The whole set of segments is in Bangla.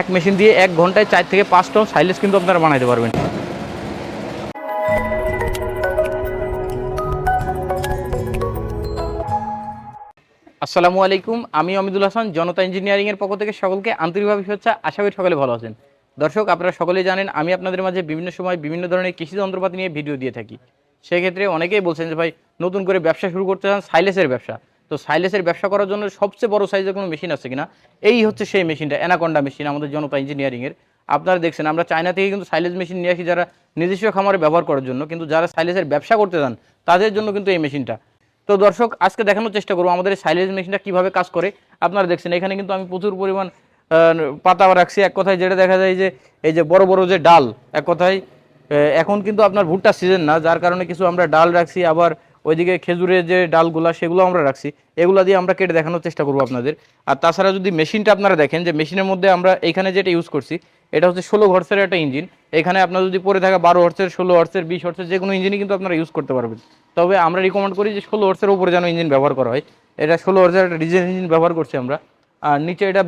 এক মেশিন দিয়ে এক ঘন্টায় চার থেকে পাঁচ টন সাইলেজ কিন্তু আপনারা বানাইতে পারবেন। আসসালামু আলাইকুম, আমি অমিদুল হাসান, জনতা ইঞ্জিনিয়ারিংয়ের পক্ষ থেকে সকলকে আন্তরিকভাবে শুভেচ্ছা। আশা করি সকলে ভালো আছেন। দর্শক, আপনারা সকলেই জানেন, আমি আপনাদের মাঝে বিভিন্ন সময় বিভিন্ন ধরনের কৃষি যন্ত্রপাতি নিয়ে ভিডিও দিয়ে থাকি। সেক্ষেত্রে অনেকেই বলছেন যে, ভাই, নতুন করে ব্যবসা শুরু করতে চান সাইলেসের ব্যবসা। তো সাইলেসের ব্যবসা করার জন্য সবচেয়ে বড় সাইজের কোনো মেশিন আছে কিনা? এই হচ্ছে সেই মেশিনটা অ্যানাকন্ডা মেশিন আমাদের জনতা ইঞ্জিনিয়ারিংয়ের আপনারা দেখছেন, আমরা চায়না থেকে কিন্তু সাইলেজ মেশিন নিয়ে আসি যারা নিজস্ব খামারে ব্যবহার করার জন্য, কিন্তু যারা সাইলেসের ব্যবসা করতে চান, তাদের জন্য কিন্তু এই মেশিনটা তো দর্শক, আজকে দেখানোর চেষ্টা করব আমাদের সাইলেজ মেশিনটা কীভাবে কাজ করে। আপনারা দেখছেন, এখানে কিন্তু আমি প্রচুর পরিমাণ পাতা রাখছি। এক কথায় যেটা দেখা যায় যে, এই যে বড় বড় যে ডাল, এক কথায় এখন কিন্তু আপনার ভুট্টার সিজন না, যার কারণে কিছু আমরা ডাল রাখছি, আবার ওইদিকে খেজুরের যে ডালগুলা, সেগুলো আমরা রাখছি। এগুলো দিয়ে আমরা কেটে দেখানোর চেষ্টা করব আপনাদের। আর তাছাড়া যদি মেশিনটা আপনারা দেখেন, যে মেশিনের মধ্যে আমরা এখানে যেটা ইউজ করছি, এটা হচ্ছে ষোলো হর্সের একটা ইঞ্জিন এখানে আপনার যদি পরে থাকা বারো হর্সের ষোলো হর্সের বিশ হর্সের যে কোনো ইঞ্জিনই কিন্তু আপনারা ইউজ করতে পারবেন। তবে আমরা রিকমেন্ড করি যে ষোলো হর্সের উপরে যেন ইঞ্জিন ব্যবহার করা হয়। এটা ষোলো হর্সের একটা ডিজেল ইঞ্জিন ব্যবহার করছি আমরা। আর নিচে এটা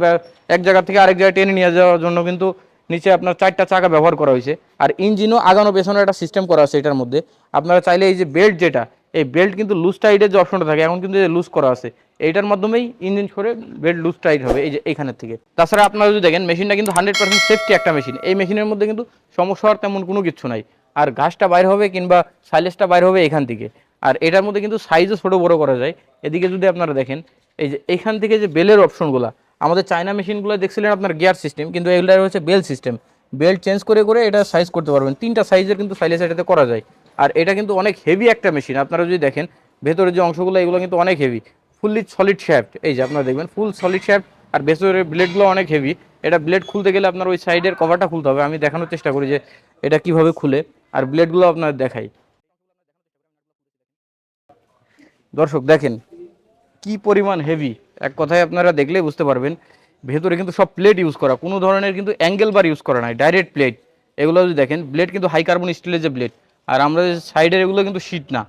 এক জায়গা থেকে আরেক জায়গায় টেনে নিয়ে যাওয়ার জন্য কিন্তু নিচে আপনার চারটা চাকা ব্যবহার করা হয়েছে। আর ইঞ্জিনও আগানো পেছনে একটা সিস্টেম করা আছে এটার মধ্যে। আপনারা চাইলে এই যে বেল্ট যেটা এই বেল্ট কিন্তু লুজ টাইটের যে অপশনটা থাকে, এখন কিন্তু লুজ করা আছে, এইটার মাধ্যমেই ইঞ্জিন সরে বেল্ট লুজ টাইট হবে এই যে এইখানের থেকে। তাছাড়া আপনারা যদি দেখেন মেশিনটা কিন্তু হান্ড্রেড পার্সেন্ট সেফটি একটা মেশিন এই মেশিনের মধ্যে কিন্তু সমস্যা হওয়ার তেমন কোনো কিছু নাই। আর ঘাসটা বাইর হবে কিংবা সাইলেসটা বাইর হবে এখান থেকে। আর এটার মধ্যে কিন্তু সাইজও ছোটো বড় করা যায়। এদিকে যদি আপনারা দেখেন, এই যে এখান থেকে যে বেলের অপশনগুলো আমাদের চায়না মেশিনগুলো দেখছিলেন আপনার গিয়ার সিস্টেম কিন্তু এগুলো হচ্ছে বেল সিস্টেম বেল্ট চেঞ্জ করে করে এটা সাইজ করতে পারবেন। তিনটা সাইজের কিন্তু সাইলেস এটাতে করা যায়। আর এটা কিন্তু অনেক হেভি একটা মেশিন আপনারা যদি দেখেন ভেতরে যে অংশগুলো, এগুলো কিন্তু অনেক হেভি ফুললি সলিড শ্যাফট এই যে আপনারা দেখবেন ফুল সলিড শ্যাফট আর ভেতরের ব্লেডগুলো অনেক হেভি এটা ব্লেড খুলতে গেলে আপনার ওই সাইডের কভারটা খুলতে হবে। আমি দেখানোর চেষ্টা করি যে এটা কীভাবে খুলে। আর ব্লেডগুলো আপনার দেখাই। দর্শক, দেখেন কি পরিমাণ হেভি এক কথায় আপনারা দেখলেই বুঝতে পারবেন, ভেতরে কিন্তু সব প্লেট ইউজ করা। কোনো ধরনের কিন্তু অ্যাঙ্গেল বার ইউজ করা নাই ডাইরেক্ট প্লেট এগুলো যদি দেখেন ব্লেড কিন্তু হাই কার্বন স্টিলের যে ব্লেড আর আমরা যে সাইডের এগুলো কিন্তু শীট না।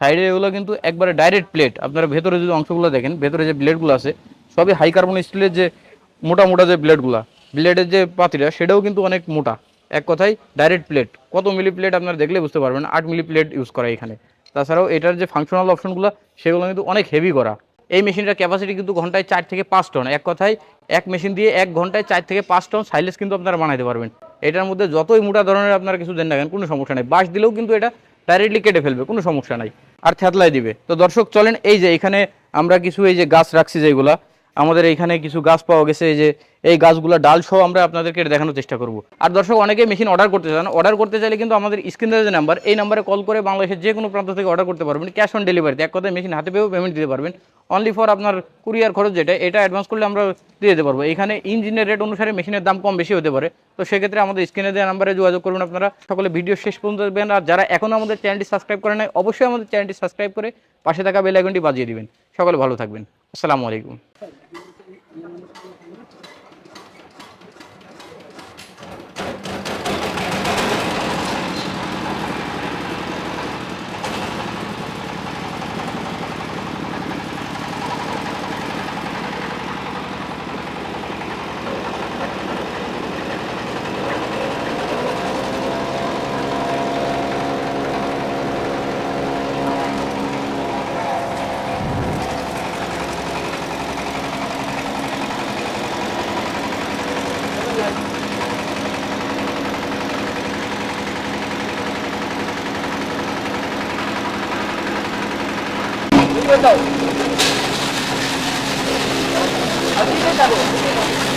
সাইডের এগুলো কিন্তু একবারে ডাইরেক্ট প্লেট আপনারা ভেতরে যদি অংশগুলো দেখেন, ভেতরে যে ব্লেডগুলো আছে, সবই হাই কার্বন স্টিলের যে মোটা মোটা যে ব্লেডগুলো ব্লেডের যে পাতিটা সেটাও কিন্তু অনেক মোটা। এক কথায় ডাইরেক্ট প্লেট কত মিলি প্লেট আপনারা দেখলে বুঝতে পারবেন, আট মিলি প্লেট ইউজ করা এখানে। তাছাড়াও এটার যে ফাংশনাল অপশনগুলো সেগুলো কিন্তু অনেক হেভি করা। এই মেশিনটার ক্যাপাসিটি কিন্তু ঘন্টায় চার থেকে পাঁচ টন এক কথায় এক মেশিন দিয়ে এক ঘন্টায় চার থেকে পাঁচ টন সাইলেস কিন্তু আপনারা বানাইতে পারবেন। এটার মধ্যে যতই মোটা ধরনের আপনারা কিছু দেন না কেন, কোনো সমস্যা নাই। বাঁশ দিলেও কিন্তু এটা ডাইরেক্টলি কেটে ফেলবে, কোনো সমস্যা নাই। আর থেতলায় দিবে। তো দর্শক, চলেন এই যে এখানে আমরা কিছু এই যে গাছ রাখছি যেগুলা আমাদের এইখানে কিছু গাছ পাওয়া গেছে যে এই গাছগুলো ডাল সহ আমরা আপনাদেরকে দেখানোর চেষ্টা করব। আর দর্শক অনেকে মেশিন অর্ডার করতে চান। অর্ডার করতে চাইলে কিন্তু আমাদের স্ক্রিনের যে নাম্বার এই নাম্বারে কল করে বাংলাদেশের যে কোনো প্রান্ত থেকে অর্ডার করতে পারবেন। ক্যাশ অন ডেলিভারিতে এক কথায় মেশিন হাতে পেয়েও পেমেন্ট দিতে পারবেন। অনলি ফর আপনার কুরিয়ার খরচ যেটা, এটা অ্যাডভান্স করলে আমরা দিয়ে দিতে পারব। এখানে ইঞ্জিনের রেট অনুসারে মেশিনের দাম কম বেশি হতে পারে। তো সেক্ষেত্রে আমাদের স্ক্রিনে দেওয়া নাম্বারে যোগাযোগ করবেন আপনারা। সকলে ভিডিও শেষ পর্যন্ত দেখবেন। আর যারা এখনও আমাদের চ্যানেলটি সাবস্ক্রাইব করে নেয় অবশ্যই আমাদের চ্যানেলটি সাবস্ক্রাইব করে পাশে থাকা বেল আইকনটি বাজিয়ে দিবেন। সকলে ভালো থাকবেন। আসসালামু আলাইকুম। Ini betul. Ini betul.